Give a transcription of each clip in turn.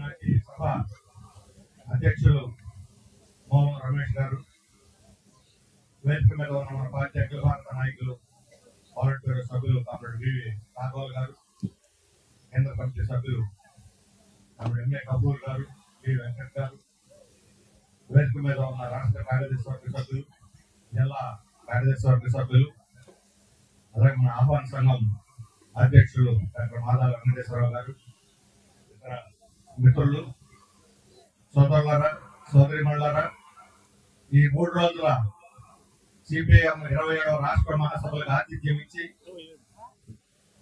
ఈనాటి సభ అధ్యక్షులు మోహన్ రమేష్ గారు వేదిక మీద ఉన్న మన పార్టీ అఖిల భారత నాయకులు వాలంటీర్ సభ్యులు కామ్రేడ్ వివి రాఘవల్ గారు కేంద్ర కమిటీ సభ్యులు కామ్రేడ్ ఎంఏ కపూర్ గారు వి వెంకట్ గారు వేదిక మీద ఉన్న రాష్ట్ర కార్యదర్శి వర్గ సభ్యులు జిల్లా కార్యదర్శి వర్గ సభ్యులు అలాగే మన ఆహ్వాన సంఘం అధ్యక్షులు డాక్టర్ మాధవ వెంకటేశ్వరరావు గారు ఇతర మిత్రులు సోదరులారా సోదరిమణులారా ఈ మూడు రోజుల సిపిఐఎం ఇరవై ఏడవ రాష్ట్ర మహాసభలకు ఆతిథ్యం ఇచ్చి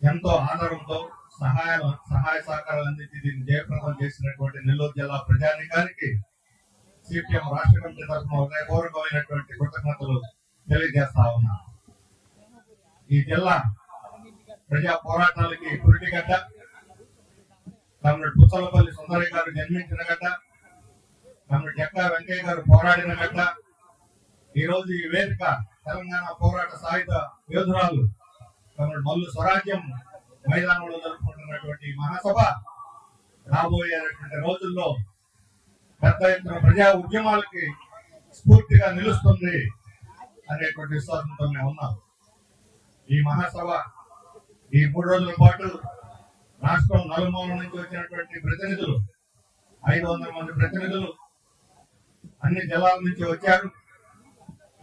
ఎంతో ఆధారంతో సహాయ సహాయ సహకారాలు అందించి దీన్ని జయప్రదం చేసినటువంటి నెల్లూరు జిల్లా ప్రజానికానికి సిపిఎం రాష్ట్ర కమిటీ తరఫున హృదయపూర్వకమైనటువంటి కృతజ్ఞతలు తెలియజేస్తా ఉన్నా ఈ జిల్లా ప్రజా పోరాటాలకి పురిటిగడ్డ తమను పుచ్చలపల్లి సుందరయ్య గారు జన్మించిన గడ్డ తమను జక్కా వెంకయ్య గారు పోరాడిన గడ్డ ఈ రోజు ఈ వేదిక తెలంగాణ పోరాట సాయుధ యోధురాలు తమను మల్లు స్వరాజ్యం మైదానంలో జరుపుకుంటున్నటువంటి మహాసభ రాబోయేటువంటి రోజుల్లో పెద్ద ఎత్తున ప్రజా ఉద్యమాలకి స్ఫూర్తిగా నిలుస్తుంది అనేటువంటి విశ్వాసంతో మేము ఉన్నాం. ఈ మహాసభ ఈ మూడు రోజుల పాటు రాష్ట్రం నలుమూల నుంచి వచ్చినటువంటి ప్రతినిధులు ఐదు వందల మంది ప్రతినిధులు అన్ని జిల్లాల నుంచి వచ్చారు.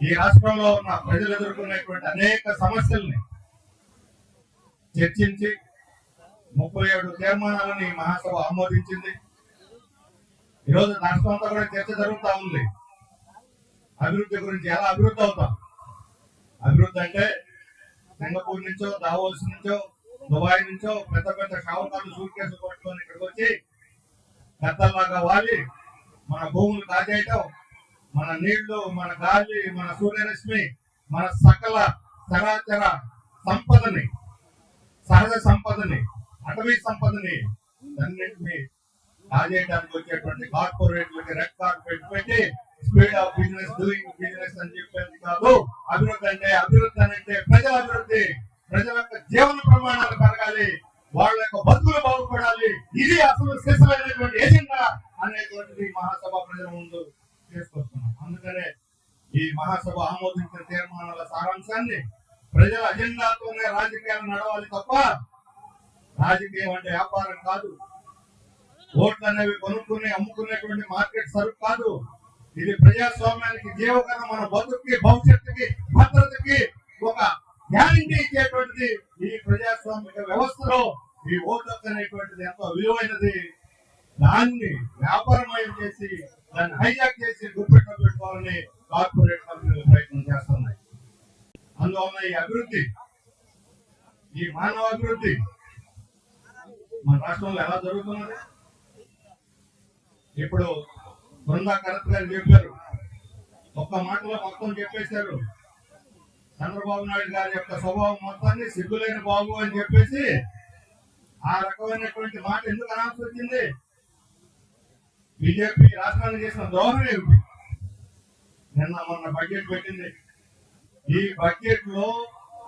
ఈ రాష్ట్రంలో ఉన్న ప్రజలు ఎదుర్కొనేటువంటి అనేక సమస్యల్ని చర్చించి ముప్పై ఏడు తీర్మానాలను ఈ మహాసభ ఆమోదించింది. ఈరోజు రాష్ట్రం అంతా కూడా చర్చ జరుగుతా ఉంది. అభివృద్ధి గురించి ఎలా అభివృద్ధి అవుతాం? అభివృద్ధి అంటే సింగపూర్ నుంచో దావోస్ నుంచో దుబాయ్ నుంచో పెద్ద పెద్ద షావుకారులు సూట్ కేసులు పట్టుకొని ఇక్కడికి వచ్చి పెద్దలాగా వాలి. మన భూములు కాజేయటం మన నీళ్ళు మన గాలి మన సూర్యరశ్మి మన సకల సరాచర సంపదని సహజ సంపదని అటవీ సంపదని అన్నింటినీ కాజేయడానికి వచ్చేటువంటి కార్పొరేట్లకి రెడ్ కార్పెట్ పెట్టి speed of business doing business అని చెప్పేది కాదు. అభివృద్ధి అంటే అభివృద్ధి అని అంటే ప్రజల అభివృద్ధి ప్రజల యొక్క జీవన ప్రమాణాలు పెరగాలి వాళ్ళ యొక్క బతుకులు బాగుపడాలి. ఇది అసలు శిశులైనటువంటి ఏజెండా అనేటువంటిది మహాసభ ప్రజల ముందు తీసుకొస్తున్నాం అందుకనే ఈ మహాసభ ఆమోదించిన తీర్మానాల సారాంశాన్ని ప్రజల అజెండాతోనే రాజకీయాలు నడవాలి తప్ప రాజకీయం అంటే వ్యాపారం కాదు. ఓట్లు అనేవి కొనుక్కునే అమ్ముకునేటువంటి మార్కెట్ సరుకు కాదు. ఇది ప్రజాస్వామ్యానికి జీవకరణ మన బతుకుకి భవిష్యత్తుకి భద్రతకి గ్యారంటీ ఇచ్చేటువంటిది ఈ ప్రజాస్వామిక వ్యవస్థలో ఈ ఓటు అనేటువంటిది ఎంతో విలువైనది. దాన్ని వ్యాపారమయం చేసి దాన్ని హైజాక్ చేసి గుప్పెట్లో పెట్టుకోవాలని కార్పొరేట్ కంపెనీలు ప్రయత్నం చేస్తున్నాయి. అందువల్ల ఈ అభివృద్ధి ఈ మానవ అభివృద్ధి మన రాష్ట్రంలో ఎలా జరుగుతున్నది? ఇప్పుడు బృందా కరెక్ట్ గారు చెప్పారు. ఒక్క మాటలో మొత్తం చెప్పేశారు. చంద్రబాబు నాయుడు గారి యొక్క స్వభావం మొత్తాన్ని సిగ్గులేని బాబు అని చెప్పేసి ఆ రకమైనటువంటి మాట ఎందుకు అనాల్సి వచ్చింది? బీజేపీ రాష్ట్రానికి చేసిన దోహం ఏమిటి? నిన్న మొన్న బడ్జెట్ పెట్టింది. ఈ బడ్జెట్లో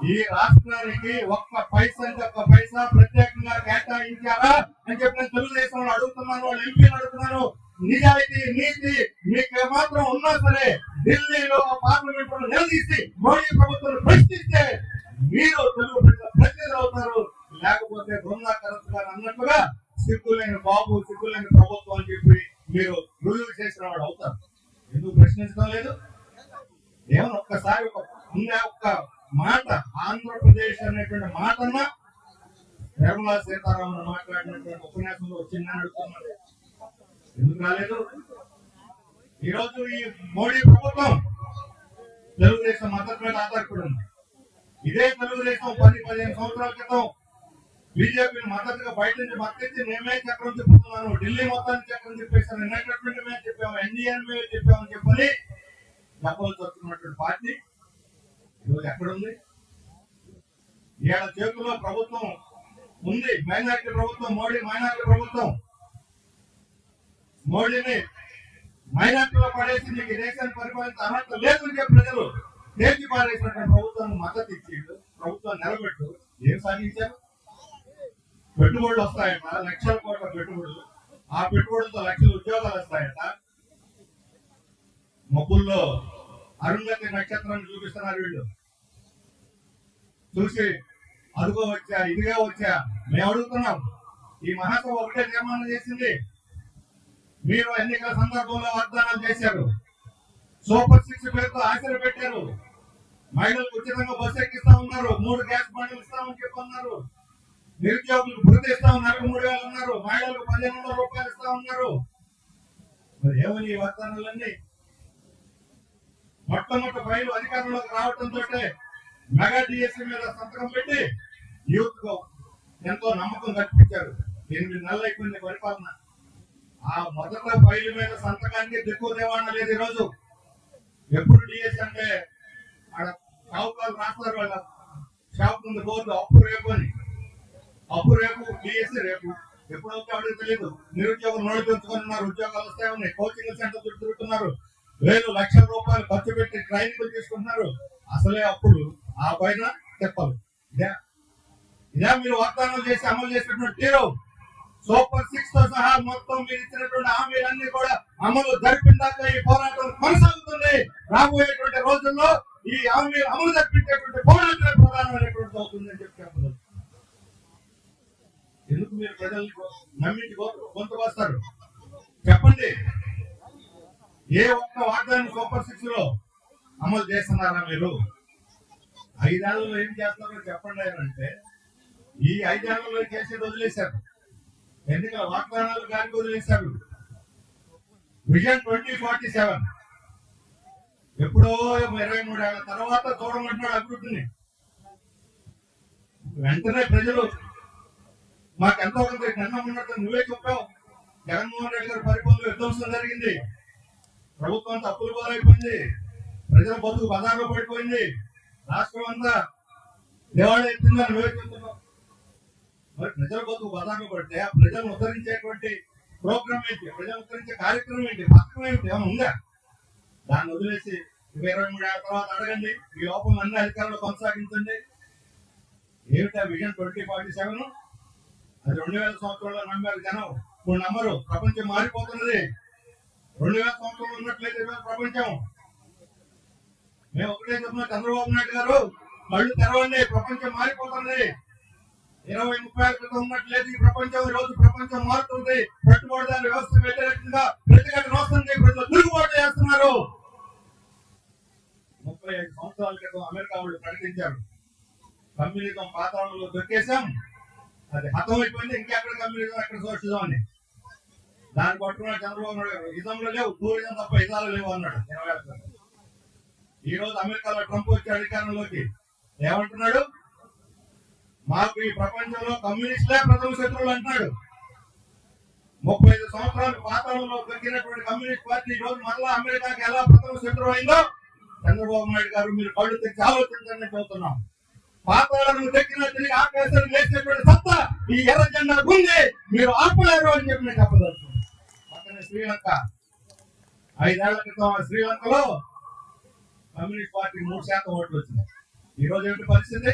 ఈ రాష్ట్రానికి ఒక్క పైసా ఒక్క పైసా ప్రత్యేకంగా కేటాయించారా అని చెప్పి నేను తెలుగుదేశం అడుగుతున్నాను ఎంపీలు అడుగుతున్నాను నిజాయితీ నీతి మీకు మాత్రం ఉన్నా సరే ఢిల్లీలో పార్లమెంట్లో నిలదీసి మోడీ ప్రభుత్వం ప్రశ్నిస్తే మీరు తెలుగు ప్రజల ప్రతినిధులు అవుతారు. లేకపోతే బృందా గారు అన్నట్టుగా సిగ్గులేని బాబు సిగ్గులేని ప్రభుత్వం అని చెప్పి మీరు రుజువు చేసిన వాడు అవుతారు. ఎందుకు ప్రశ్నించడం లేదు? ఏమన్నా ఒక్కసారి ఒక ఉండే ఒక్క మాట ఆంధ్రప్రదేశ్ అనేటువంటి మాటన్నా నిర్మలా సీతారామన్ మాట్లాడినటువంటి ఉపన్యాసంలో వచ్చిందని అడుగుతున్నాడు. ఎందుకు రాలేదు? ఈరోజు ఈ మోడీ ప్రభుత్వం తెలుగుదేశం మద్దతు మీద ఆధారపడి ఉంది ఇదే తెలుగుదేశం పది పదిహేను సంవత్సరాల క్రితం బీజేపీని మద్దతుగా బయట నుంచి మద్దతు మేమే చక్రం చెప్పుతున్నాను ఢిల్లీ మొత్తాన్ని చక్రం చెప్పేసాను ఎన్నటువంటి మేము చెప్పాము ఎన్డీఎన్ మేము చెప్పామని చెప్పని డబ్బులు చూస్తున్నటువంటి పార్టీ ఈరోజు ఎక్కడుంది? ఏళ్ళ చేతుల్లో ప్రభుత్వం ఉంది మైనార్టీ ప్రభుత్వం మోడీ మైనార్టీ ప్రభుత్వం. మోడీని మైనార్టీలో పడేసి నీకు రేషన్ దేశాన్ని పరిపాలించే అర్హత లేదు చెప్పి ప్రజలు తేల్చి పారేసినటువంటి ప్రభుత్వాన్ని మద్దతు ఇచ్చిండు ప్రభుత్వం నిలబెట్టు. ఏం సాధించారు? పెట్టుబడులు వస్తాయట. లక్షల కోట్ల పెట్టుబడులు. ఆ పెట్టుబడులతో లక్షల ఉద్యోగాలు వస్తాయట. మొక్కుల్లో అరుంధతి నక్షత్రాన్ని చూపిస్తున్నారు వీళ్ళు. చూసి అదుగో వచ్చా ఇదిగా వచ్చా. మేము అడుగుతున్నాం. ఈ మహాసభ ఒకటే నిర్మాణం చేసింది. మీరు ఎన్నికల సందర్భంలో వాగ్దానాలు చేశారు. సూపర్ సిక్స్ పేరుతో ఆశలు పెట్టారు. మహిళలకు ఉచితంగా బస్సు ఎక్కిస్తా ఉన్నారు. మూడు గ్యాస్ బండ్లు ఇస్తామని చెప్పన్నారు నిరుద్యోగులకు భృతి ఇస్తా ఉన్నారు. మూడు వేలు ఉన్నారు మహిళలకు పదిహేను వందల రూపాయలు ఇస్తా ఉన్నారు. మరి ఏమని ఈ వాగ్దానాలన్నీ? మొట్టమొదటి ఫైలు అధికారంలోకి రావడంతో మెగా డిఎస్సీ మీద సంతకం పెట్టి యూత్ ఎంతో నమ్మకం కల్పించారు. ఎనిమిది నెలలు అయిపోయింది పరిపాలన. ఆ మొదట ఫైల్ మీద సంతకానికి దిక్కు దేవాణ లేదు ఈరోజు. ఎప్పుడు డిఎస్ అంటే ఆడ షావుకాలు రాస్తారు వాళ్ళ షాప్ ముందు బోర్డు అప్పు రేపు అని. అప్పు రేపు డిఎస్ రేపు. ఎప్పుడు అవుతాడో తెలియదు నిరుద్యోగులు నోడి పెంచుకొని ఉన్నారు ఉద్యోగాలు వస్తాయి ఉన్నాయి కోచింగ్ సెంటర్ తిరుగుతున్నారు. వేలు లక్షల రూపాయలు ఖర్చు పెట్టి ట్రైనింగ్ తీసుకుంటున్నారు. అసలే అప్పుడు ఆ పైన చెప్పాలి ఇదే. ఇదే మీరు వాగ్దానం చేసి అమలు చేసినటువంటి తీరు సూపర్ సిక్స్తో సహా మొత్తం మీరు ఇచ్చినటువంటి హామీలన్నీ కూడా అమలు జరిపిందాక ఈ పోరాటం కొనసాగుతుంది. రాబోయేటువంటి రోజుల్లో ఈ హామీ అమలు జరిపించేటువంటి పోరాటమే ప్రధానమైనటువంటి అవుతుంది అని చెప్పి చెప్పలేదు ఎందుకు మీరు ప్రజల్ని నమ్మించి గొంతు- వస్తారు చెప్పండి. ఏ ఒక్క వాగ్దానం సూపర్ సిక్స్లో అమలు చేస్తున్నారా మీరు? ఐదేళ్ళలో ఏం చేస్తారో చెప్పండి అంటే ఈ ఐదేళ్ళలో చేసేది వదిలేశారు. ఎన్నికల వాగ్దానాలు గారికి వదిలేశారు విజన్ ట్వంటీ ఫార్టీ సెవెన్. ఎప్పుడో ఇరవై మూడేళ్ళ తర్వాత చూడమంటున్నాడు అభివృద్ధిని. వెంటనే ప్రజలు మాకు ఎంతో కొంత జ్ఞానం ఉన్నట్టు నువ్వే చెప్పావు జగన్మోహన్ రెడ్డి గారి పరిపాలన విధ్వంసం జరిగింది. ప్రభుత్వం తప్పులు పాలైపోయింది. ప్రజల బతుకు బజార్లో పడిపోయింది. రాష్ట్రం అంతా దేవాళ ఎత్తుందని నువ్వే చెప్తున్నావు. మరి ప్రజల బతుకు బజార్లో పడితే ఆ ప్రజలను ఉద్ధరించేటువంటి ప్రోగ్రామ్ ఏంటి? ప్రజలు ఉద్ధరించే కార్యక్రమం ఏంటి? పథకం ఏమిటి? ఏమైనా ఉందా? దాన్ని వదిలేసి ఇరవై మూడు ఏళ్ళ తర్వాత అడగండి. ఈ లోపం అన్ని అధికారులు కొనసాగించండి. ఏమిటా విజన్ ట్వంటీ ఫార్టీ సెవెన్? అది రెండు వేల సంవత్సరంలో నమ్మారు జనం. ఇప్పుడు నమ్మరు. ప్రపంచం మారిపోతున్నది. రెండు వేల సంవత్సరంలో ఉన్నట్లయితే ప్రపంచం. మేము ఒకటే చెప్తున్నాం చంద్రబాబు నాయుడు గారు మళ్ళీ తెరవండి. ప్రపంచం మారిపోతున్నది. ఇరవై ముప్పై ఏళ్ళ క్రితం ఉన్నట్లేదు ఈ ప్రపంచం ఈ రోజు ప్రపంచం మారుతుంది. పెట్టుబడిదారుల వ్యవస్థ వ్యతిరేకంగా ప్రతిఘటన వస్తుంది ప్రజలు తిరుగుబాటు చేస్తున్నారు. ముప్పై ఐదు సంవత్సరాల క్రితం అమెరికా వాళ్ళు ప్రకటించారు. కమ్యూనిజం పాతాళంలో దొరికేశాం. అది హతం ఇంకెక్కడ కమ్యూనిజం ఎక్కడ సోషలిజం అని. దాన్ని పట్టుకున్న చంద్రబాబు నాయుడు ఇదంలో లేవు టూరిజం తప్ప ఇదాలు లేవు అన్నాడు. ఇరవై ఏళ్ళ ఈ రోజు అమెరికాలో ట్రంప్ వచ్చి అధికారంలోకి ఏమంటున్నాడు? మాకు ఈ ప్రపంచంలో కమ్యూనిస్టులే ప్రథమ శత్రువులు అంటున్నాడు. ముప్పై ఐదు సంవత్సరాలు పాతాళంలో దొరికినటువంటి కమ్యూనిస్ట్ పార్టీ ఈ రోజు మరలా అమెరికాకి ఎలా ప్రథమ శత్రువు అయిందో చంద్రబాబు నాయుడు గారు మీరు కళ్ళు తెచ్చి ఆలోచించండి చెబుతున్నాం. పాతాళాలను దక్కిన తిరిగి ఆకాశాన్ని లేచినటువంటి సత్తా ఈ ఎర్ర జెండా ఉంది మీరు ఆపలేరు అని చెప్పి నేను చెప్పదలుచుకున్నాను. పక్కనే శ్రీలంక. ఐదేళ్ళ క్రితం శ్రీలంకలో కమ్యూనిస్ట్ పార్టీ మూడు శాతం ఓట్లు వచ్చింది ఈ రోజు ఏమిటి పరిస్థితి?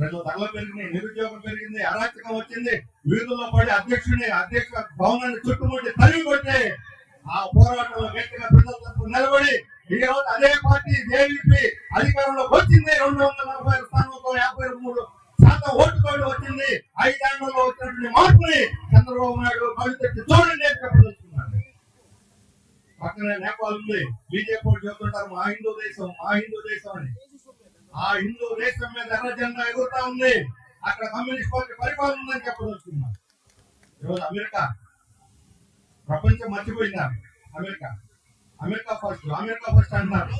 రెండు ధరలు పెరిగినాయి నిరుద్యోగం పెరిగింది అరాచకం వచ్చింది. వీధుల్లో పడి అధ్యక్షుడిని అధ్యక్ష భవనాన్ని చుట్టుముట్టి తరిమి కొట్టే ఆ పోరాటంలో గట్టిగా ప్రజల తరపు నిలబడి ఈ రోజు అదే పార్టీ జేవీపీ అధికారంలోకి వచ్చింది. రెండు వందల నలభై స్థానంలో యాభై మూడు శాతం ఓటు కోడి వచ్చింది. ఐదేళ్ళలో వచ్చినటువంటి మార్పుని చంద్రబాబు నాయుడు కళ్ళు తెచ్చి చూడండి అని చెప్పదలుచుకున్నాడు పక్కనే నేపాల్ ఉంది. బీజేపీ చెబుతుంటారు మా హిందూ దేశం మా హిందూ దేశం అని. ఆ హిందూ దేశం మీద ఎర్ర జెండా ఎగురుతా ఉంది. అక్కడ కమ్యూనిస్ట్ పార్టీ పరిపాలన ఉందని చెప్పదలుచుకున్నాం ఈరోజు అమెరికా. ప్రపంచం మర్చిపోయిందా America. America first America first అంటున్నారు.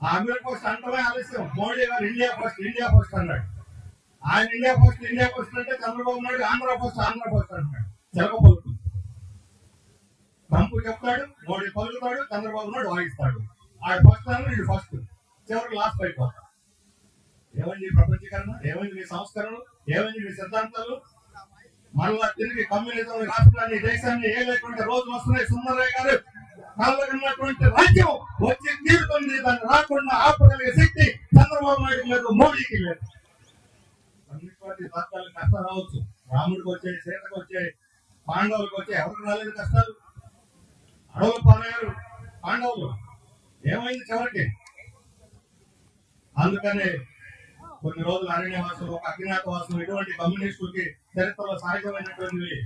ఆ అమెరికా ఫస్ట్ అంటమే ఆలస్యం. మోడీ గారు ఇండియా ఫస్ట్ ఇండియా ఫస్ట్ అన్నాడు. ఆయన ఇండియా ఫస్ట్ ఇండియా ఫస్ట్ అంటే చంద్రబాబు నాయుడు ఆంధ్ర ఫస్ట్ ఆంధ్ర ఫస్ట్ అంటున్నాడు. చిలక పలుకుతుంది ట్రంప్ చెప్తాడు మోడీ పలుకుతాడు చంద్రబాబు నాయుడు వాయిస్తాడు. ఆయన ఫస్ట్ అన్నాడు ఇది ఫస్ట్. చివరికి లాస్ట్ అయిపోతాం ఏమైంది ప్రపంచీకరణ? ఏమైంది మీ సంస్కరణలు? ఏమైంది మీ సిద్ధాంతాలు? మళ్ళా తిరిగి కమ్యూనిజం రాష్ట్రాన్ని ఈ దేశాన్ని ఏలేటువంటి రోజులు వస్తున్నాయి. సుందరయ్య గారు కలగన్నటువంటి రాజ్యం వచ్చి తీరుతుంది. దాన్ని రాకుండా ఆపగలిగే శక్తి చంద్రబాబు నాయుడు లేదు మోడీకి లేదు. కమ్యూనిస్ట్ పార్టీ తాత్కాలిక రావచ్చు. రాముడికి వచ్చాయి సీతకు వచ్చాయి పాండవులకు వచ్చాయి. ఎవరికి రాలేదు కష్టాలు? అడవులు పాలయ్యారు పాండవులు. ఏమైంది చివరికి? అందుకనే కొన్ని రోజులు అరణ్యవాసులు ఒక అజ్ఞాతవాసులు ఇటువంటి కమ్యూనిస్టులకి చరిత్రలో సహజమైనటువంటివి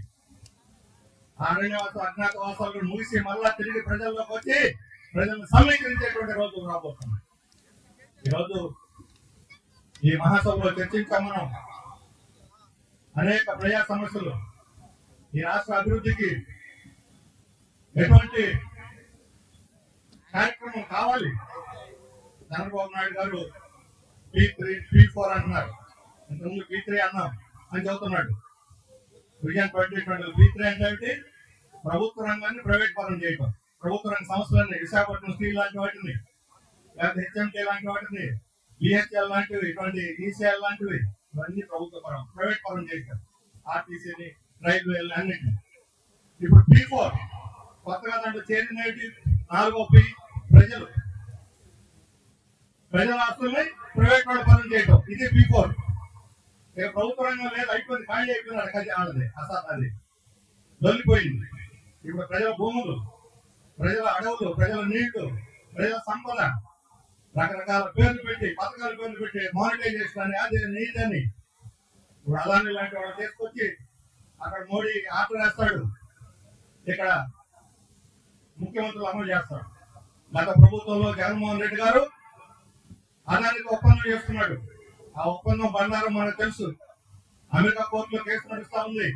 ఆ అజ్ఞాతవాసాలను ముగిసి మళ్ళా తిరిగి ప్రజల్లోకి వచ్చి ప్రజలను సమీకరించేటువంటి రోజులు రాబోతున్నాయి. ఈరోజు ఈ మహాసభలో చర్చించాం మనం. అనేక ప్రజా సమస్యలు ఈ రాష్ట్ర అభివృద్ధికి ఎటువంటి కార్యక్రమం కావాలి? చంద్రబాబు నాయుడు గారు పీ త్రీ పీ ఫోర్ అంటున్నారు. ఇంతకుముందు పీ త్రీ అన్నాం. అని చెబుతున్నాడు. Vijayan twenty twenty P three అంటే ఏమిటి? ప్రభుత్వ రంగాన్ని ప్రైవేట్ పరం చేయటం. ప్రభుత్వ రంగ సంస్థలన్నీ విశాఖపట్నం స్టీల్ లాంటి వాటిని లేకపోతే హెచ్ఎంటీ లాంటి వాటిని బిహెచ్ఎల్ లాంటివి ఇటువంటి ఈసీఎల్ లాంటివి ఇవన్నీ ప్రభుత్వ పరం ప్రైవేట్ పరం చేశారు ఆర్టీసీని రైల్వే అన్నింటినీ. ఇప్పుడు పీ ఫోర్ కొత్తగా దాంట్లో చేరినవి నాలుగో పి ప్రజలు. ప్రజల ఆస్తుల్ని ప్రైవేట్ వాళ్ళు పనులు చేయటం. ఇది బిఫోర్ ఇక ప్రభుత్వ రంగం లేదు అయిపోయింది ఖాళీ అయిపోయినారు అది ఆడది అసలు దొల్లిపోయింది ఇప్పుడు ప్రజల భూములు ప్రజల అడవులు ప్రజల నీళ్ళు ప్రజల సంపద రకరకాల పేర్లు పెట్టి పథకాల పేర్లు పెట్టి మానిటైజేషన్ అని అది నీదని ఇప్పుడు అలానే లాంటి వాళ్ళు తీసుకొచ్చి అక్కడ మోడీ ఆట వేస్తాడు. ఇక్కడ ముఖ్యమంత్రులు అమలు చేస్తాడు గత ప్రభుత్వంలో జగన్మోహన్ రెడ్డి గారు అదానికి ఒప్పందం చేస్తున్నాడు. ఆ ఒప్పందం బండారం మనకు తెలుసు. అమెరికా కోర్టులో కేసు నడుస్తా ఉంది.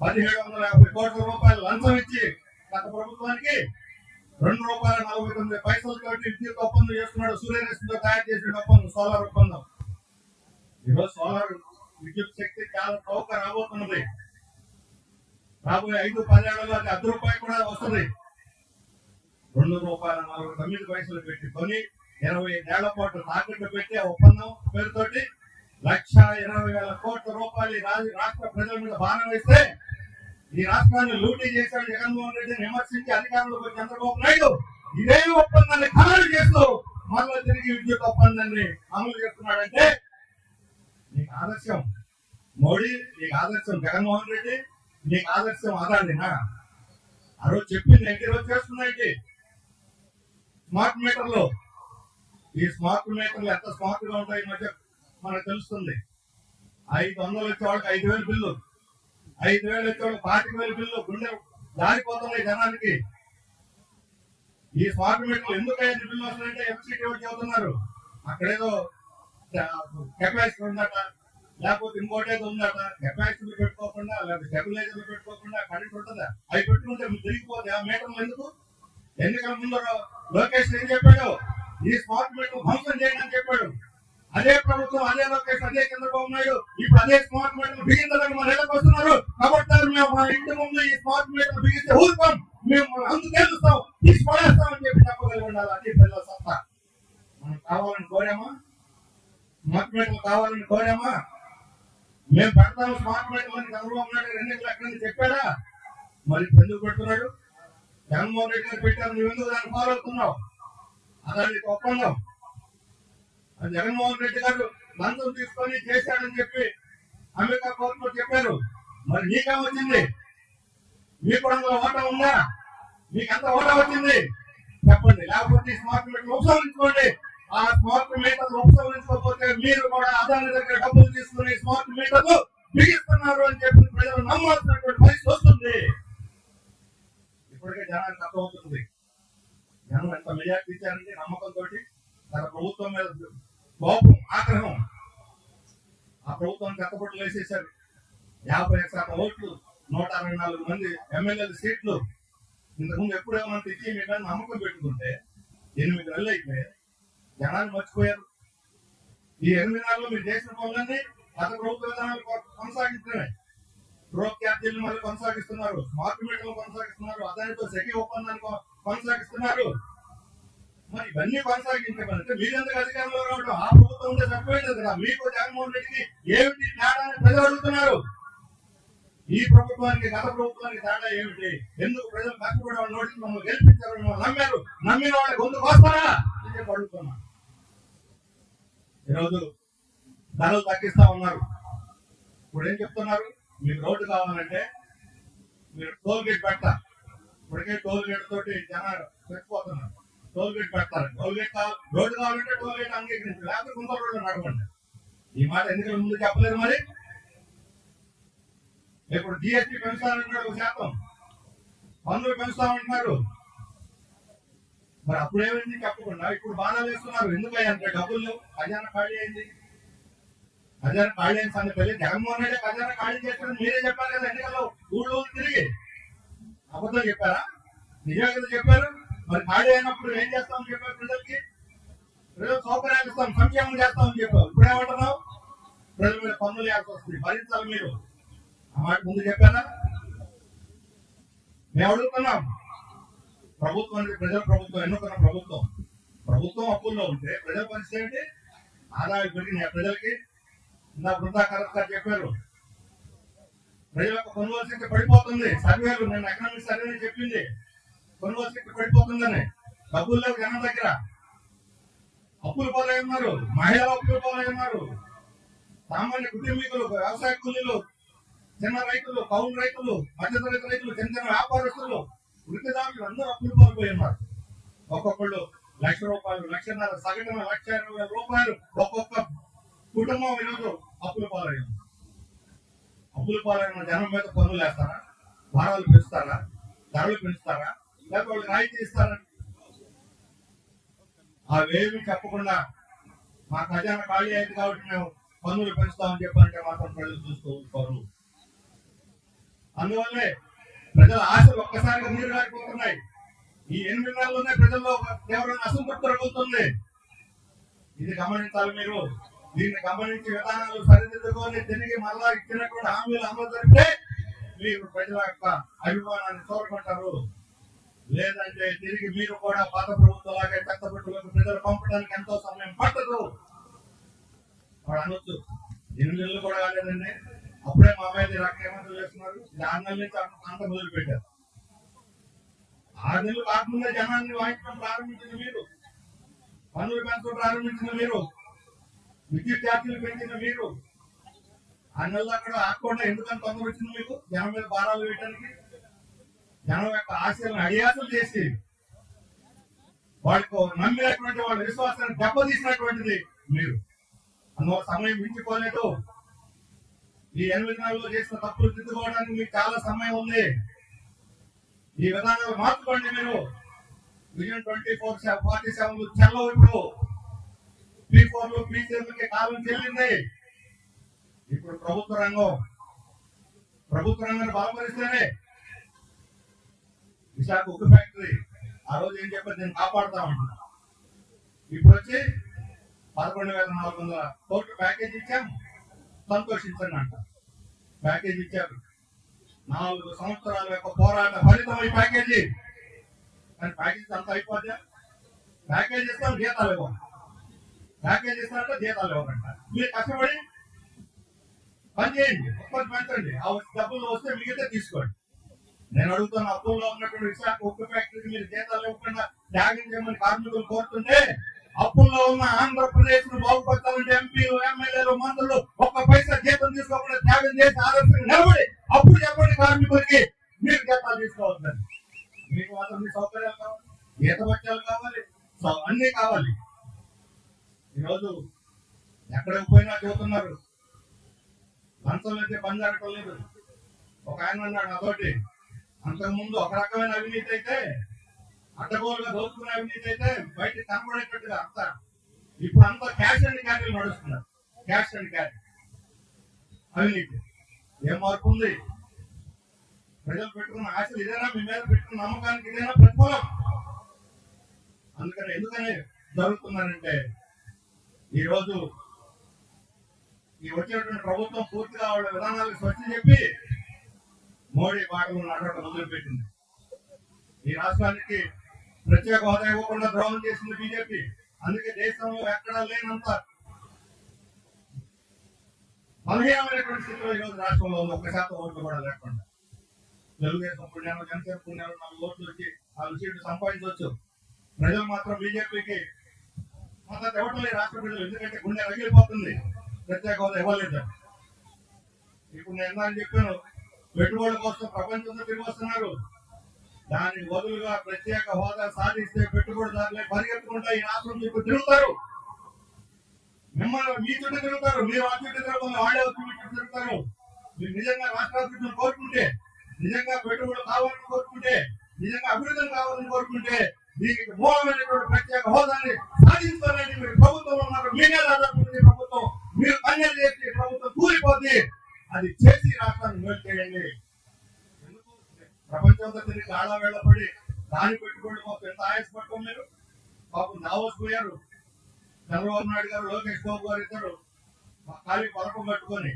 పదిహేడు వందల యాభై కోట్ల రూపాయలు లంచం ఇచ్చి గత ప్రభుత్వానికి రెండు రూపాయల నలభై తొమ్మిది పైసలతో విద్యుత్ ఒప్పందం చేస్తున్నాడు. సూర్యరశ్మితో తయారు చేసిన ఒప్పందం సోలార్ ఒప్పందం. ఈరోజు సోలార్ విద్యుత్ శక్తి చాలా చౌక రాబోతున్నది. రాబోయే ఐదు పదేళ్ళలో అది అర్ధ రూపాయలు కూడా వస్తుంది. రెండు రూపాయల నలభై తొమ్మిది పైసలు పెట్టి కొని ఇరవై ఏళ్ళ పాటు తాకట్టు పెట్టి ఒప్పందం పేరుతోటి లక్ష ఇరవై వేల కోట్ల రూపాయలు రాజు- రాష్ట్ర ప్రజల మీద భారం వేస్తే ఈ రాష్ట్రాన్ని లూటీ చేశాడు జగన్మోహన్ రెడ్డిని విమర్శించి అధికారంలోకి వచ్చి చంద్రబాబు నాయుడు. ఇదే ఒప్పందాన్ని ఖరారు చేస్తూ మళ్ళీ తిరిగి విద్యుత్ ఒప్పందాన్ని అమలు చేస్తున్నాడంటే నీకు ఆదర్శం మోడీ నీకు ఆదర్శం జగన్మోహన్ రెడ్డి నీకు ఆదర్శం అదానినా ఆ రోజు చెప్పింది ఏంటి? రోజు చేస్తున్నాయి స్మార్ట్ మీటర్లో. ఈ స్మార్ట్ మీటర్లు ఎంత స్మార్ట్గా ఉంటాయి మధ్య మనకు తెలుస్తుంది. ఐదు వందలు వచ్చేవాడు ఐదు వేలు బిల్లు. ఐదు వేలు వచ్చే పాతిక వేలు బిల్లు. గుండె దారిపోతున్నాయి జనానికి. ఈ స్మార్ట్ మీటర్లు ఎందుకు ఐదు బిల్లు వస్తున్నాయంటే ఎంసీటీ వాళ్ళు చెబుతున్నారు. అక్కడేదో కెపాసిటీ ఉందట లేకపోతే ఇంకోటి ఏదో ఉందట కెపాసిటీ పెట్టుకోకుండా లేకపోతే స్టెబిలైజర్లు పెట్టుకోకుండా కరెంట్ ఉంటుందా? అవి పెట్టుకుంటే తిరిగిపోతే ఆ మీటర్లు ఎందుకు? ఎన్నికల ముందు లోకేష్ ఏం చెప్పాడు? ఈ స్మార్ట్ మీటర్ ధ్వంసం చేయండి అని చెప్పాడు. అదే ప్రభుత్వం అదే లోకేష్ అదే చంద్రబాబు నాయుడు. ఇప్పుడు అదే స్మార్ట్ మీటర్ బిగించడానికి మా నెలకు వస్తున్నారు. కాబట్టి మేము మా ఇంటి ముందు ఈ స్మార్ట్ మీటర్ బిగిస్తే ఊరుకోం. మేము అందు తెలుస్తాం. తీసి పడేస్తామని చెప్పి చెప్పగలిగి ఉండాలి? అదే పిల్లల సత్తా. మనం కావాలని కోరామా? స్మార్ట్ మీటర్లు కావాలని కోరామా? మేము పెడతాము స్మార్ట్ మీటర్లు అని చంద్రబాబు నాయుడు గారు ఎన్నికలు ఎక్కడ చెప్పాడా? మరి ఇప్పుడు ఎందుకు పెడుతున్నాడు? జగన్మోహన్ రెడ్డి గారు పెట్టారు. నువ్వు ఎందుకు దాన్ని ఫాలో అవుతున్నావు? అలాంటి ఒప్పందం జగన్మోహన్ రెడ్డి గారు లంచం తీసుకొని చేశాడని చెప్పి అమెరికా కోర్టులో చెప్పారు. మరి మీకేం వచ్చింది? మీకు కూడా అందులో ఓటా ఉందా? మీకు ఎంత ఓటా వచ్చింది? చెప్పండి. లేకపోతే ఈ స్మార్ట్ మీటర్ ఉపసంహరించుకోండి. ఆ స్మార్ట్ మీటర్ ఉపసంహరించుకోకపోతే మీరు కూడా అదాని దగ్గర డబ్బులు తీసుకుని స్మార్ట్ మీటర్లు బిగిస్తున్నారు అని చెప్పి ప్రజలు నమ్మాల్సినటువంటి పరిస్థితి వస్తుంది. ఇప్పటికే జనానికి అర్థమవుతుంది. జనం ఎంత మెజార్టీ ఇచ్చారంటే నమ్మకంతో తన ప్రభుత్వం మీద కోపం ఆగ్రహం. ఆ ప్రభుత్వం కట్టబొట్లు వేసేసారు యాభై శాతం ఓట్లు నూట అరవై నాలుగు మంది ఎమ్మెల్యేల సీట్లు. ఇంతకుముందు ఎప్పుడు ఏమన్నా ఇచ్చి మీ మీద నమ్మకం పెట్టుకుంటే ఎనిమిది నెలలు అయితే జనాలు మర్చిపోయారు. ఈ ఎనిమిది నెలలు మీరు చేసిన పనులన్నీ గత ప్రభుత్వ విధానాలు కొనసాగిస్తున్నాయి. కొనసాగించినవి గ్రోత్ ఛార్జీలు మళ్ళీ కొనసాగిస్తున్నారు. స్మార్ట్ మీటర్లు కొనసాగిస్తున్నారు. అదానితో సెకీ ఒప్పందాన్ని కొనసాగిస్తున్నారు. మరి ఇవన్నీ కొనసాగించమంటే మీరెందుకు అధికారంలో రావడం? ఆ ప్రభుత్వం ఉంటే సరిపోయింది కదా. మీకు జగన్మోహన్ రెడ్డికి ఏమిటి తేడా అని ప్రజలు అడుగుతున్నారు? ఈ ప్రభుత్వానికి గత ప్రభుత్వానికి తేడా ఏమిటి? ఎందుకు ప్రజలు కష్టపడే వాళ్ళు నోటి మమ్మల్ని గెలిపించారు మమ్మల్ని నమ్మారు? నమ్మిన వాళ్ళకి ముందుకు వస్తారా? అని చెప్పి అడుగుతున్నా. ఈరోజు ధరలు తగ్గిస్తా ఉన్నారు. ఇప్పుడు ఏం చెప్తున్నారు? మీకు రోడ్డు కావాలంటే మీరు టోల్ గేట్ ఇప్పటికే టోల్ గేట్ తోటి జనాలు చచ్చిపోతున్నారు. టోల్ గేట్ పెడతారు. టోల్ గేట్ రోడ్డు కావాలంటే టోల్ గేట్ అంగీకరించు. లేకపోతే గుంత రోడ్డు నడవండి. ఈ మాట ఎందుకు ముందు చెప్పలేదు మరి? ఇప్పుడు జిఎస్టీ పెంచుతానంటున్నాడు ఒక శాతం. పన్నులు పెంచుతామంటున్నారు. మరి అప్పుడేమైంది చెప్పకుండా? ఇప్పుడు బాణాలు వేస్తున్నారు. ఎందుకు అంటే డబ్బులు? ఖజానా ఖాళీ అయింది. ఖజానా ఖాళీ అయిన సంగతి జగన్మోహన్ రెడ్డి ఖజానా ఖాళీ చేస్తారని మీరే చెప్పారు కదా ఎన్నికల్లో. ఊళ్ళో తిరిగి. అబద్ధం చెప్పారా? నిజమే కదా చెప్పారు? మరి ఖాళీ అయినప్పుడు ఏం చేస్తామని చెప్పారు ప్రజలకి? ప్రజలు సౌకర్యాలు ఇస్తాం సంక్షేమం చేస్తామని చెప్పారు. ఇప్పుడు ఏమంటున్నావు ప్రజల మీద పన్నులు వేయాల్సి వస్తుంది. భరించాలి మీరు. ఆ మాట ముందు చెప్పారా మేము అడుగుతున్నాం. ప్రభుత్వం అనేది ప్రజల ప్రభుత్వం ఎన్నుకున్న ప్రభుత్వం. ప్రభుత్వం అప్పుల్లో ఉంటే ప్రజల పరిస్థితి ఏంటి? ఆదాయం పెరిగినాయి ప్రజలకి. ఇందా బృందా కరెక్ట్ చెప్పారు ప్రజలకు కొనుగోలు శక్తి పడిపోతుంది. సర్వేలు నేను ఎకనామిక్ సర్వే చెప్పింది. కొనుగోలు శక్తి పడిపోతుందని. డబ్బులు లేవు జనం దగ్గర. అప్పులు పాలై ఉన్నారు మహిళలు అప్పులు పాలై ఉన్నారు సామాన్య కుటుంబీకులు వ్యవసాయ కూలీలు చిన్న రైతులు కౌలు రైతులు మధ్యతరగతి రైతులు చిన్న చిన్న వ్యాపారస్తులు వృత్తిదారులు అందరూ అప్పులు పాల్పోయి ఉన్నారు ఒక్కొక్కళ్ళు లక్ష రూపాయలు లక్షన్నర సగటున లక్ష ఇరవై రూపాయలు ఒక్కొక్క కుటుంబం ఈరోజు అప్పుల పాలయ్యారు అప్పుల పాలైన జనం మీద పనులు వేస్తారా? భారాలు పెంచుతారా? ధరలు పెంచుతారా? లేకపోతే వాళ్ళు రాయితీ ఇస్తారా? అవేమి చెప్పకుండా మా ఖజానా ఖాళీ అయింది కాబట్టి మేము పన్నులు పెంచుతామని చెప్పంటే మాత్రం ప్రజలు చూస్తూ ఉంటారు. అందువల్లే ప్రజల ఆశలు ఒక్కసారిగా నీరు గారిపోతున్నాయి ఈ ఎనిమిది నెలల్లోనే ప్రజల్లో ఎవరైనా అసంతృప్తి రగులుతుంది ఇది గమనించాలి మీరు. దీన్ని గమనించి విధానాలు సరిదిద్దుకొని తిరిగి మళ్ళా ఇచ్చినటువంటి హామీలు అమలు జరిపితే మీరు ప్రజల యొక్క అభిమానాన్ని చూరకుంటారు లేదంటే తిరిగి మీరు కూడా పాత ప్రభుత్వంలాగే పెద్దపెట్టులకు ప్రజలు పంపడానికి ఎంతో సమయం పట్టదు. వాడు అనొచ్చు. ఎనిమిది నెలలు కూడా కాలేదండి. అప్పుడే మా అమ్మాయి రక్షణ చేస్తున్నారు? ఇది ఆరు నెలల నుంచి అంత- మొదలు పెట్టారు ఆరు నెలలు కాకుండా జనాన్ని వాయించడం ప్రారంభించింది మీరు. పనులు పెంచడం ప్రారంభించింది మీరు. విద్యుత్ ఛార్జీలు పెంచిన మీరు ఆ నెలలో అక్కడ ఆకుండా ఎందుకని తొందర వచ్చింది మీకు? జనం మీద భారాలు వేయడానికి జనం యొక్క ఆశలను అడియాసలు చేసి వాళ్ళకు నమ్మినటువంటి వాళ్ళ విశ్వాసాన్ని దెబ్బతీసినటువంటిది మీరు. అందువల్ల సమయం మించిపోలేదు. ఈ ఎనిమిది నెలల్లో చేసిన తప్పులు దిద్దుకోవడానికి మీకు చాలా సమయం ఉంది. ఈ విధానాలు మార్చుకోండి మీరు. Vision twenty four forty seven చెల్లవు ఇప్పుడు. పీ ఫోర్లో పీ కాలం చెల్లింది. ఇప్పుడు ప్రభుత్వ రంగం ప్రభుత్వ రంగాన్ని బలపరిస్తేనే విశాఖ ఉక్కు ఫ్యాక్టరీ ఆ రోజు ఏం చెప్పారు? నేను కాపాడుతామంటున్నా ఇప్పుడు వచ్చి పదకొండు వేల నాలుగు వందల కోట్ల ప్యాకేజ్ ఇచ్చాం. సంతోషించండి అంట ప్యాకేజ్ ఇచ్చారు. నాలుగు సంవత్సరాల యొక్క పోరాట ఫలితం ఈ ప్యాకేజీ. కానీ ప్యాకేజ్ అంతా అయిపోతే ప్యాకేజ్ ఇస్తాం జీతాలు ఇవ్వం. ప్యాకేజ్ ఇస్తారంటే జీతాలు ఇవ్వరంట మీరు కష్టపడి పని చేయండి. ఒక్కటి పెంచండి ఆ డబ్బులు వస్తే మిగిలితే తీసుకోండి. నేను అడుగుతున్న అప్పుల్లో ఉన్నటువంటి విశాఖ ఉక్కు ఫ్యాక్టరీకి మీరు జీతాలు ఇవ్వకుండా త్యాగం చేయమని కార్మికులు కోరుతుంటే అప్పుల్లో ఉన్న ఆంధ్రప్రదేశ్ను బాగుపరచాలంటే ఎంపీలు ఎమ్మెల్యేలు మంత్రులు ఒక్క పైసా జీతం తీసుకోకుండా త్యాగం చేసి ఆదర్శంగా నిలబడి అప్పుడు చెప్పండి కార్మికులకి మీరు జీతాలు తీసుకోవద్దని మీకు మాత్రం మీ సౌకర్యాలు కావాలి ఈత బచ్చాలు కావాలి సౌ- అన్ని కావాలి ఈరోజు ఎక్కడికి పోయినా చూస్తున్నారు లంచం అయితే పని జరగటం లేదు ఒక ఆయన అన్నాడు అదొకటి అంతకుముందు ఒక రకమైన అవినీతి అయితే అడ్డగోలుగా దోచుకునే అవినీతి అయితే బయట కనబడేటట్టుగా అంతా. ఇప్పుడు అంతా క్యాష్ అండ్ క్యారీలు నడుస్తున్నారు. Cash and carry. అవినీతి. ఏం మార్పు ఉంది? ప్రజలు పెట్టుకున్న ఆశలు ఇదేనా? మీ మీద పెట్టుకున్న నమ్మకానికి ఇదేనా ప్రతిఫలం? అందుకని ఎందుకని జరుగుతున్నారంటే ఈ రోజు ఈ వచ్చినటువంటి ప్రభుత్వం పూర్తిగా వాళ్ళ విధానాలకు స్వచ్ఛ చెప్పి మోడీ భాగంలో నడవడం మొదలుపెట్టింది ఈ రాష్ట్రానికి ప్రత్యేక హోదా ఇవ్వకుండా ద్రోహం చేసింది బీజేపీ. అందుకే దేశంలో ఎక్కడా లేనంత బలహీనమైనటువంటి స్థితిలో ఈరోజు రాష్ట్రంలో ఉంది. ఒక్క శాతం ఓట్లు కూడా లేకుండా. తెలుగుదేశం పుణ్యాలు జనసేన పుణ్యాలు నాలుగు ఓట్లు వచ్చి నాలుగు సీట్లు సంపాదించవచ్చు. ప్రజలు మాత్రం బీజేపీకి మద్దతు ఇవ్వటం లేదు. రాష్ట్ర ప్రజలు ఎందుకంటే గుండె రగిలిపోతుంది. ప్రత్యేక హోదా ఇవ్వలేదు. ఇప్పుడు నేను అని చెప్పాను? పెట్టుబడుల కోసం ప్రపంచంలో తిరిగి వస్తున్నారు దాని బదులుగా ప్రత్యేక హోదా సాధిస్తే పెట్టుబడిదారులే పరిగెత్తుకుంటా ఈ రాష్ట్రం చుట్టూ తిరుగుతారు. మిమ్మల్ని మీ చుట్టూ తిరుగుతారు. మీరు ఆ చుట్టూ తిరగకుండా వాళ్ళే చుట్టూ తిరుగుతారు. మీరు నిజంగా రాష్ట్రాభివృద్ధిని కోరుకుంటే నిజంగా పెట్టుబడులు కావాలని కోరుకుంటే నిజంగా అభివృద్ధిని కావాలని కోరుకుంటే దీనికి మూలమైనటువంటి ప్రత్యేక హోదాన్ని సాధించాలని మీరు ప్రభుత్వం ఉన్నారు. మీరే దాదాపు ప్రభుత్వం. మీరు పని చేసి ప్రభుత్వం కూలిపోద్ది అది చేసి రాష్ట్రాన్ని మేలు చేయండి. ఎందుకు? ప్రపంచంతో తిరిగి ఆడ వెళ్ళబడి దాని పెట్టుకోండి మాకు ఎంత ఆయాస పట్టుకోం మీరు? పాపం దావోస్ పోయారు. చంద్రబాబు నాయుడు గారు లోకేష్ బాబు గారు ఇద్దరు మా ఖాళీ పలకం కట్టుకొని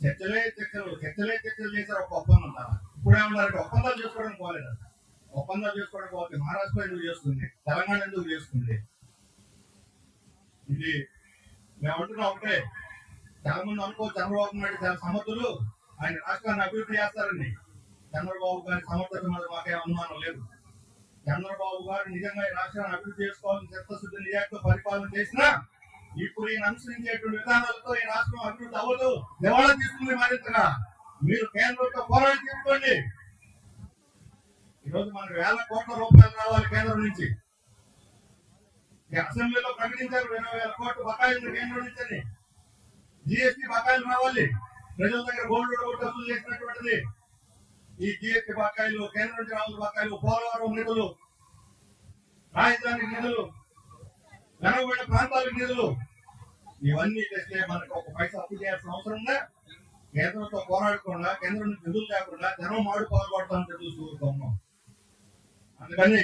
చర్చలే చర్చలు చర్చలే చర్చలు చేశారు. ఒక ఒప్పందం ద్వారా ఇప్పుడు ఏమన్నారంటే ఒప్పందాలు చేసుకోవడానికి పోలేదు? ఒప్పందాలు చేసుకోవడానికి పోతే మహారాష్ట్ర ఎందుకు చేస్తుంది? తెలంగాణ ఎందుకు చేస్తుంది? ఇది మేము అంటున్నాం ఒకటే చాలా మంది అనుకో చంద్రబాబు నాయుడు చాలా సమర్థులు. ఆయన రాష్ట్రాన్ని అభివృద్ధి చేస్తారని చంద్రబాబు గారి సమర్థత మీద మాకేం అనుమానం లేదు. చంద్రబాబు గారు నిజంగా ఈ రాష్ట్రాన్ని అభివృద్ధి చేసుకోవాలని చిత్తశుద్ధి నిజాయితీతో పరిపాలన చేసినా ఇప్పుడు ఈయన అనుసరించేటువంటి విధానాలతో ఈ రాష్ట్రం అభివృద్ధి అవ్వదు. దివాళా తీసుకుంది మరింతగా మీరు కేంద్రంతో పోరాటం తీసుకోండి. ఈరోజు మనకు వేల కోట్ల రూపాయలు రావాలి కేంద్రం నుంచి. అసెంబ్లీలో ప్రకటించారు ఎనభై వేల కోట్లు బకాయిలు కేంద్రం నుంచి. జిఎస్టి జిఎస్టీ బకాయిలు రావాలి. ప్రజల దగ్గర గోల్డ్ కూడా వసూలు చేసినటువంటిది. ఈ జిఎస్టీ బకాయిలు కేంద్రం నుంచి రావాల్సిన బకాయిలు పోలవరం నిధులు రాజధానికి నిధులు వెనకబడిన ప్రాంతాలకు నిధులు ఇవన్నీ తెస్తే మనకు ఒక పైసా అప్పు చేయాల్సిన అవసరం ఉందా? కేంద్రంతో పోరాడకుండా కేంద్రం నుంచి నిధులు లేకుండా జనం మాడు పాల్పడతామని చూసి ఊరుకున్నాం అందుకని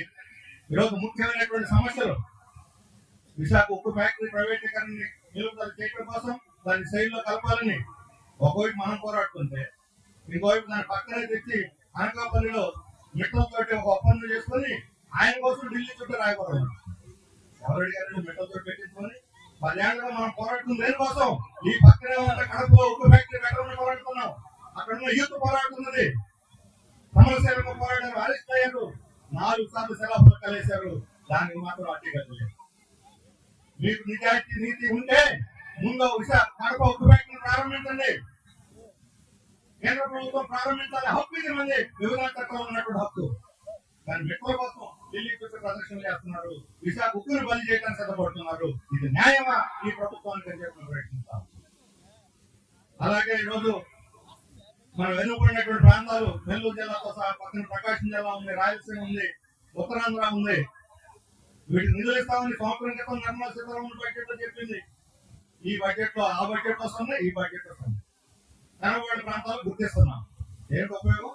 ఈరోజు ముఖ్యమైనటువంటి సమస్యలు విశాఖ ఉక్కు ఫ్యాక్టరీ ప్రైవేటీకరణ నిలుపుదల చేయడం కోసం దాన్ని శైలిలో కలపాలని ఒకవైపు మనం పోరాడుతుంటే ఇంకోవైపు దాని పక్కనే తెచ్చి అనకాపల్లిలో మిట్టలతోటి ఒక ఒప్పందం చేసుకొని ఆయన కోసం ఢిల్లీ చుట్టూ రాయకూడదు. ఎవరు అడిగారండి మిట్టలతో పెట్టించుకొని పదేళ్ళగా మనం పోరాడుతుంది దేనికోసం? ఈ పక్కనే ఉన్న కడపలో ఉక్కు ఫ్యాక్టరీ పెట్టమని పోరాడుతున్నాం. అక్కడ ఉన్న యూత్ పోరాడుతున్నది. సమరసేవకు పోరాడారు అరెస్ట్ అయ్యారు. నాలుగు సార్లు సెలవులు కలిశారు దానికి మాత్రం అడ్డుకట్టలేదు మీకు నిజాయితీ నీతి ఉంటే ముందు విశాఖ కడప ఉక్కు ఫ్యాక్టరీ ప్రారంభించండి. కేంద్ర ప్రభుత్వం ప్రారంభించాలి. హక్కు ఇది మంది విభజన చట్టంలో ఉన్నటువంటి హక్కు. దాని మెట్రో కోసం ఢిల్లీ కూర్చొని ప్రదర్శనలు చేస్తున్నారు. విశాఖ ఉక్కును బలి చేయడానికి సిద్ధపడుతున్నారు. ఇది న్యాయమా? ఈ ప్రభుత్వానికి అని చెప్పి ప్రయత్నిస్తాం. అలాగే ఈరోజు మనం వెనుకబడినటువంటి ప్రాంతాలు నెల్లూరు జిల్లాతో సహా పక్కన ప్రకాశం జిల్లా ఉంది రాయలసీమ ఉంది ఉత్తరాంధ్ర ఉంది. వీటికి నిధులు ఇస్తామని సంవత్సరం క్రితం నిర్మలా సీతారామన్ బడ్జెట్లో చెప్పింది. ఈ బడ్జెట్లో ఆ బడ్జెట్ వస్తుంది ఈ బడ్జెట్ వస్తుంది వెనుకబడిన ప్రాంతాలు గుర్తిస్తున్నాం. ఏంటి ఉపయోగం?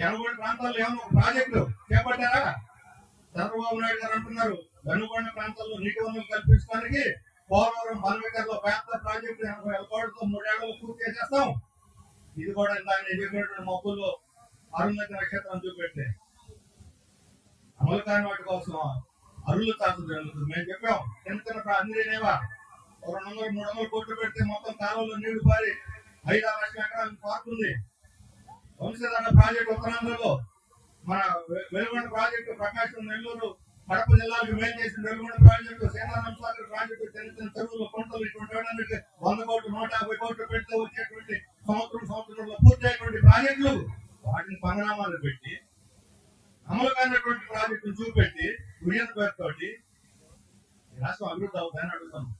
వెనుకబడిన ప్రాంతాల్లో ఏమన్నా ఒక ప్రాజెక్టు చేపట్టారా? చంద్రబాబు నాయుడు గారు అంటున్నారు వెనుకబడిన ప్రాంతాల్లో నీటి వనరులు కల్పించడానికి పోలవరం బల్మేకర్ పెద్ద ప్రాజెక్టు ఎనభై వేల కోట్లతో మూడేళ్ళలో పూర్తి చేసేస్తాం. ఇది కూడా ఇందాక నేను చెప్పినటువంటి మబ్బుల్లో అరుణాచల నక్షత్రం చూపెట్టే అమలు కాని వాటి కోసం అరులు తాసు జరుగుతుంది. మేము చెప్పాం చిన్న చిన్న ప్రా- ఒక రెండు వందలు మూడు వందలు కోట్లు పెడితే మొత్తం కాలంలో నీళ్ళు పారి ఐదు ఆరు లక్షల ఎకరాలు పార్క్ ఉంది. వంశధార ప్రాజెక్టు ఉత్తరాంధ్రలో మన వెలుగొండ ప్రాజెక్టు ప్రకాశం నెల్లూరు కడప జిల్లాలకు మేలు చేసిన వెలుగొండ ప్రాజెక్టు సేనారాం సాగర్ ప్రాజెక్టు చిన్న చిన్న చెరువులు కొంటలు ఇటువంటి వంద కోట్లు నూట యాభై కోట్లు పెడితే వచ్చేటువంటి సంవత్సరం సంవత్సరంలో పూర్తయినటువంటి ప్రాజెక్టులు వాటిని పరిణామాలు పెట్టి అమలు కానటువంటి ప్రాజెక్టులు చూపెట్టి విజన్ పేరుతోటి రాష్ట్రం అభివృద్ధి అవుతాయని అడుగుతాను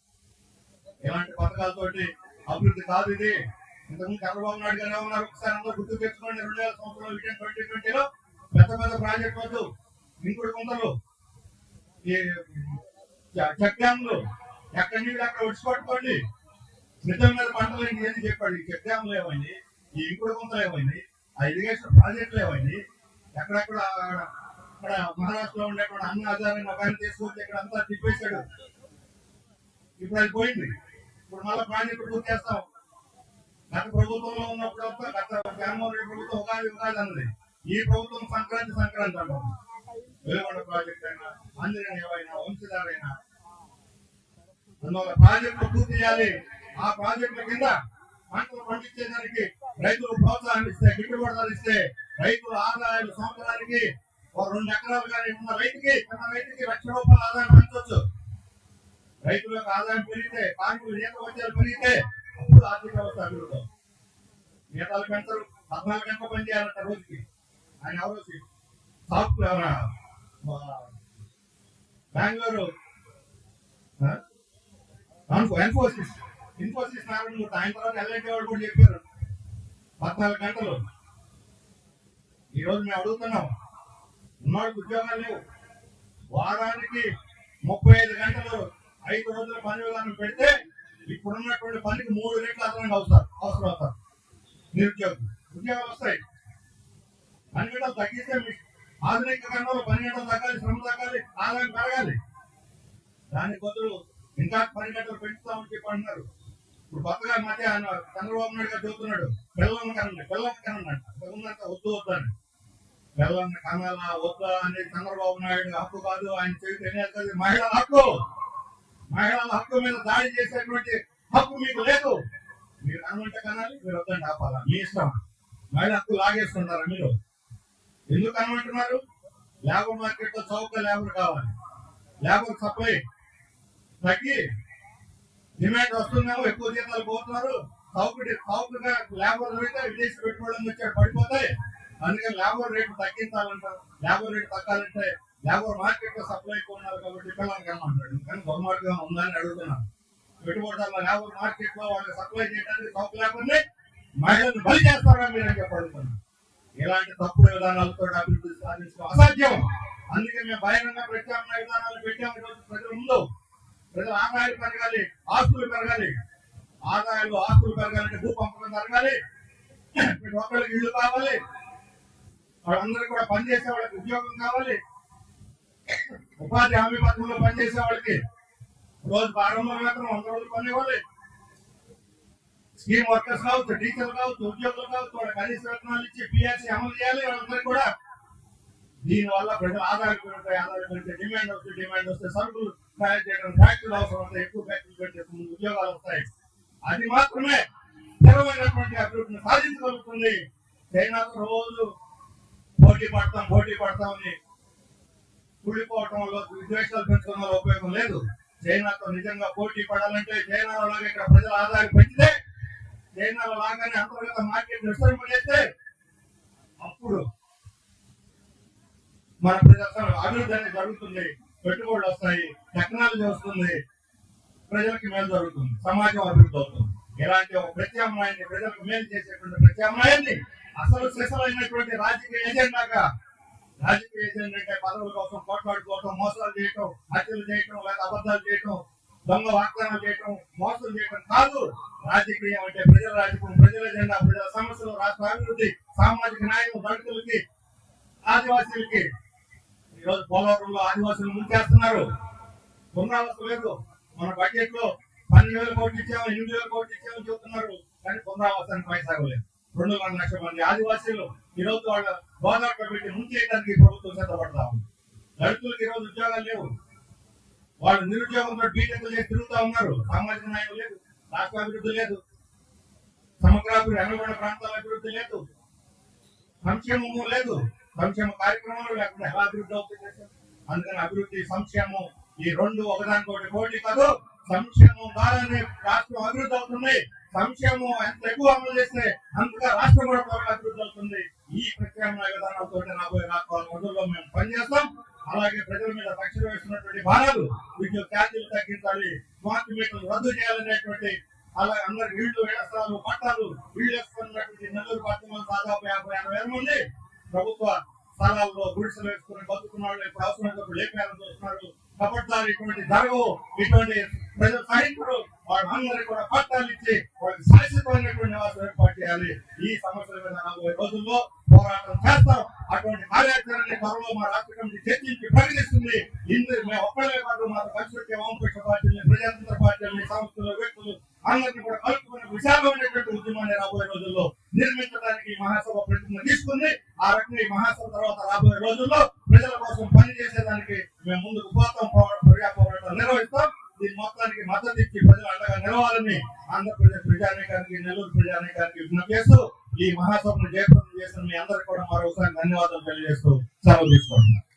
ఎలాంటి పథకాలతోటి అభివృద్ధి కాదు ఇది. ఇంతకుముందు చంద్రబాబు నాయుడు గారు ఉన్నారు ఒకసారి అందరూ గుర్తు తెచ్చుకోండి. రెండు వేల సంవత్సరంలో విజన్ ట్వంటీ ట్వంటీలో పెద్ద పెద్ద ప్రాజెక్ట్ వద్దు. ఇంకుడు గుంతలు ఈ చెక్ డ్యామ్లు ఎక్కడి నీళ్ళు అక్కడ విడిచిపెట్టుకోండి? మిద్దెల మీద పంటలు ఏంటి అని చెప్పాడు. ఈ చెక్ డ్యామ్లు ఏమైంది? ఈ ఇంకుడు గుంతలు ఏమైంది? ఆ ఇరిగేషన్ ప్రాజెక్టులు ఏమైంది? ఎక్కడెక్కడ ఆడ- అక్కడ మహారాష్ట్రలో ఉండేటువంటి అన్ని ఆధారంగా ఒక ఆయన తీసుకొచ్చి ఇక్కడ అంతా తిప్పేశాడు. ఇప్పుడు అది పోయింది. ఇప్పుడు మళ్ళీ ప్రాజెక్టు పూర్తి చేస్తాం. గత ప్రభుత్వంలో ఉన్నప్పుడు గత జగన్మోహన్ రెడ్డి ప్రభుత్వం ఉగాది ఉగాది అన్నది. ఈ ప్రభుత్వం సంక్రాంతి సంక్రాంతి అంటాం వెలుగొండ ప్రాజెక్ట్ అయినా ఆంజనేయ అయినా వంశధారైనా అందువల్ల ప్రాజెక్టు పూర్తి చేయాలి. ఆ ప్రాజెక్టుల కింద పంటలు పండించేదానికి రైతులు ప్రోత్సాహం ఇస్తే గిట్టుబాటు ధర ఇస్తే రైతుల ఆదాయాలు సంవత్సరానికి ఒక రెండు ఎకరాలు కానీ ఉన్న రైతుకి చిన్న రైతుకి లక్ష రూపాయల ఆదాయం పెంచవచ్చు. రైతుల యొక్క ఆదాయం పెరిగితే కార్మికులు నేత వచ్చాలు పెరిగితే అప్పుడు ఆర్థిక వ్యవస్థ అభివృద్ధి నేతలు పెంచరు పద్నాలుగు గంటలు పని చేయాలంట రోజుకి. ఆయన ఎవరో సాఫ్ట్ బెంగళూరు ఆ? ఇన్ఫోసిస్ నారాయణ సాయంత్రం ఎల్ఐటి వాళ్ళు కూడా చెప్పారు. పద్నాలుగు గంటలు. ఈ రోజు మేము అడుగుతున్నాం. ఉన్నవాడికి ఉద్యోగాలు లేవు. వారానికి ముప్పై ఐదు గంటలు ఐదు రోజుల పని విధానం పెడితే ఇప్పుడున్నటువంటి పనికి మూడు రెట్లు అదనంగా అవుతారు అవసరం అవుతారు నిరుద్యోగులు. ఉద్యోగాలు వస్తాయి. పని గంటలు తగ్గిస్తే ఆధునిక గంటలు పని గంటలు తగ్గాలి శ్రమ తగ్గాలి ఆదాయం పెరగాలి. దాని బదులు ఇంకా పని గంటలు పెంచుతామని చెప్పి అంటున్నారు. ఇప్పుడు కొత్తగా ఈ మధ్య చంద్రబాబు నాయుడు గారు చెబుతున్నాడు పిల్లలను కనండి పిల్లలను కనండి పిల్లలంతా వద్దు వద్దని పిల్లల్ని కనాలా వద్దా అనేది చంద్రబాబు నాయుడు హక్కు కాదు ఆయన చెబితేనే మహిళల హక్కు. మహిళల హక్కు మీద దాడి చేసేటువంటి హక్కు మీకు లేదు. మీరు కనుంటే కనాలి మీరు వద్దండి ఆపాలా? మీ ఇష్టం మహిళ హక్కు లాగేస్తున్నారా మీరు? ఎందుకు కనమంటున్నారు లేబర్ మార్కెట్లో చౌక లేబర్ కావాలి. లేబర్ సప్లై తగ్గి డిమాండ్ వస్తున్నాము ఎక్కువ జీతాలు పోతున్నారు. చౌకటి చౌకగా లేబర్ దొరికితే విదేశీ పెట్టుబడులు వచ్చాడు పడిపోతాయి. అందుకని లేబర్ రేటు తగ్గించాలంటారు. లేబర్ రేటు తగ్గాలంటే లేబర్ మార్కెట్లో సప్లై ఎక్కువ ఉన్నారు కాబట్టి పిల్లలకి వెళ్ళమంటాడు కానీ దుర్మార్గంగా ఉందని అడుగుతున్నాను. పెట్టుబడుల లేబర్ మార్కెట్లో వాళ్ళకి సప్లై చేయడానికి చౌక లేబర్ని మహిళలను బలి చేస్తారని మీరు అని ఇలాంటి తప్పుడు విధానాలతో అభివృద్ధి సాధించడం అసాధ్యం. అందుకే మేము బహిరంగ ప్రత్యామ్నాయ విధానాలు పెట్టాము. ప్రజల ముందు ప్రజల ఆదాయాలు పెరగాలి ఆస్తులు పెరగాలి. ఆదాయాలు ఆస్తులు పెరగాలంటే భూ పంపకం జరగాలి. ప్రతి ఒక్కరికి ఇల్లు కావాలి. వాళ్ళందరికీ కూడా పనిచేసే వాళ్ళకి ఉద్యోగం కావాలి. ఉపాధి హామీ పథకంలో పనిచేసే వాళ్ళకి రోజు ప్రారంభ వేతనం వంద రోజులు పని ఇవ్వాలి. స్కీమ్ వర్కర్స్ కావచ్చు టీచర్లు కావచ్చు ఉద్యోగులు కావచ్చు వాళ్ళ కనీస వేతనాలు ఇచ్చి పిఆర్సీ అమలు చేయాలి. వాళ్ళందరికీ కూడా దీనివల్ల ప్రజలు ఆదాయం పెరుగుతాయి ఆదాయం పెరిగితే డిమాండ్ వస్తే డిమాండ్ వస్తే సరుకులు తయారు చేయడం ఫ్యాక్టరీలు అవసరం వస్తాయి ఎక్కువ ఫ్యాక్టరీలు పెట్టే ముందు ఉద్యోగాలు వస్తాయి. అది మాత్రమే స్థిరమైనటువంటి అభివృద్ధిని సాధించగలుగుతుంది. చైనాకు రోజు పోటీ పడతాం పోటీ పడతామని కూలిపోవటం వల్ల విద్వేషాలు పెంచడం వల్ల ఉపయోగం లేదు. చైనాతో నిజంగా పోటీ పడాలంటే చైనాలో లాగా ఇక్కడ ప్రజల ఆదాయం పెంచితే చైనాలో లాగానే అంతర్గత మార్కెట్ విస్తరింపజేస్తే అప్పుడు మన ప్రజల అభివృద్ధి అనేది జరుగుతుంది. పెట్టుబడులు వస్తాయి టెక్నాలజీ వస్తుంది ప్రజలకి మేలు జరుగుతుంది సమాజం అభివృద్ధి అవుతుంది. ఇలాంటి ఒక ప్రత్యామ్నాయాన్ని ప్రజలకు మేలు చేసేటువంటి ప్రత్యామ్నాయాన్ని అసలు సిసలైనటువంటి రాజకీయ ఎజెండాగా రాజకీయ ఎజెండా అంటే పదవుల కోసం పోట్లాడుకోవటం మోసాలు చేయటం హత్యలు చేయటం లేదా అబద్ధాలు చేయటం దొంగ వాగ్దానాలు చేయటం మోసం చేయటం కాదు. రాజకీయం అంటే ప్రజల రాజకీయం ప్రజల ఎజెండా ప్రజల సమస్యలు రాష్ట్ర అభివృద్ధి సామాజిక న్యాయం దళితులకి ఆదివాసీలకి ఈరోజు పోలవరంలో ఆదివాసులు ముంచేస్తున్నారు. పునరావాసం లేదు. మన బడ్జెట్లో పన్నెండు వేల కోట్లు ఇచ్చాము ఎనిమిది వేల కోట్లు ఇచ్చామని చెబుతున్నారు కానీ పునరావాసానికి పైసాగలేదు. రెండు వందల లక్షల మంది ఆదివాసీలు ఈ రోజు వాళ్ళ గోదావరిలో పెట్టి ముంచేయడానికి ప్రభుత్వం సిద్ధపడతా ఉంది. దళితులకు ఈ రోజు ఉద్యోగాలు లేవు. వాళ్ళు నిరుద్యోగంతో బీటెక్లు చేసి తిరుగుతా ఉన్నారు. సామాజిక న్యాయం లేదు. రాష్ట్ర అభివృద్ధి లేదు. సమగ్రాభివృద్ధి అనుగుణ ప్రాంతాల అభివృద్ధి లేదు. సంక్షేమము లేదు. సంక్షేమ కార్యక్రమాలు లేకుండా ఎలా అభివృద్ధి అవుతుంది అందుకని అభివృద్ధి సంక్షేమం ఈ రెండు ఒకదానికొకటి పోటీ కాదు. సంక్షేమం ద్వారానే రాష్ట్రం అభివృద్ధి అవుతుంది. సంక్షేమం ఎంత ఎక్కువ అమలు చేస్తే అంతగా రాష్ట్రం కూడా త్వరగా అభివృద్ధి అవుతుంది. ఈ ప్రత్యామ్నాయ విధానాలతో రాబోయే రోజుల్లో మేము పనిచేస్తాం. అలాగే ప్రజల మీద తక్షణ వేస్తున్నటువంటి భారాలు విద్యుత్ ఛార్జీలు తగ్గించాలి స్మార్ట్ మీటర్లు రద్దు చేయాలనేటువంటి అలాగే అందరికి ఇళ్ళు వేస్తాలు పట్టాలు వీళ్ళు వేస్తున్నటువంటి నెల్లూరు పట్టణంలో దాదాపు యాభై అరవై వేల మంది ప్రభుత్వ స్థానాల్లో గుడిసెలు వేసుకుని బతుకున్నాడు వాళ్ళు ఇప్పుడు అవసరమైనప్పుడు లేపారని చూస్తున్నారు కపట్టాలు ఇటువంటి జరగవు ఇటువంటి ప్రజలు సహించరు వాళ్ళందరికీ కూడా పట్టాలు ఇచ్చి వాళ్ళకి శాశ్వతమైనటువంటి నివాసం ఏర్పాటు చేయాలి. ఈ సమస్యల మీద నలభై రోజుల్లో పోరాటం చేస్తాం. అటువంటి కార్యాచరణ త్వరలో మా రాష్ట్ర కమిటీ చర్చించి ప్రకటిస్తుంది ఇందు మేము ఒక్కడే కాదు మా కలిసి వచ్చే వామపక్ష పార్టీని ప్రజాతంత్ర పార్టీలని సంస్థలు వ్యక్తులు అందరినీ కూడా కలుపుకున్న విశాలమైనటువంటి ఉద్యమాన్ని రాబోయే రోజుల్లో నిర్మించడానికి ఈ మహాసభ ప్రతిజ్ఞ తీసుకుంది. ఆ రకంగా ఈ మహాసభ తర్వాత రాబోయే రోజుల్లో ప్రజల కోసం పని చేసేదానికి మేము ముందుకు పోతాం. పోరా- ప్రజా పోరాటం నిర్వహిస్తాం. దీని మొత్తానికి మద్దతు ఇచ్చి ప్రజలు అండగా నిలవాలని ఆంధ్రప్రదేశ్ ప్రజానేకానికి నెల్లూరు ప్రజానేకానికి విజ్ఞప్తి చేస్తూ ఈ మహాసభను జయప్రదం చేసిన మీ అందరికీ కూడా మరోసారి ధన్యవాదాలు తెలియజేస్తూ సెలవు తీసుకుంటున్నాను.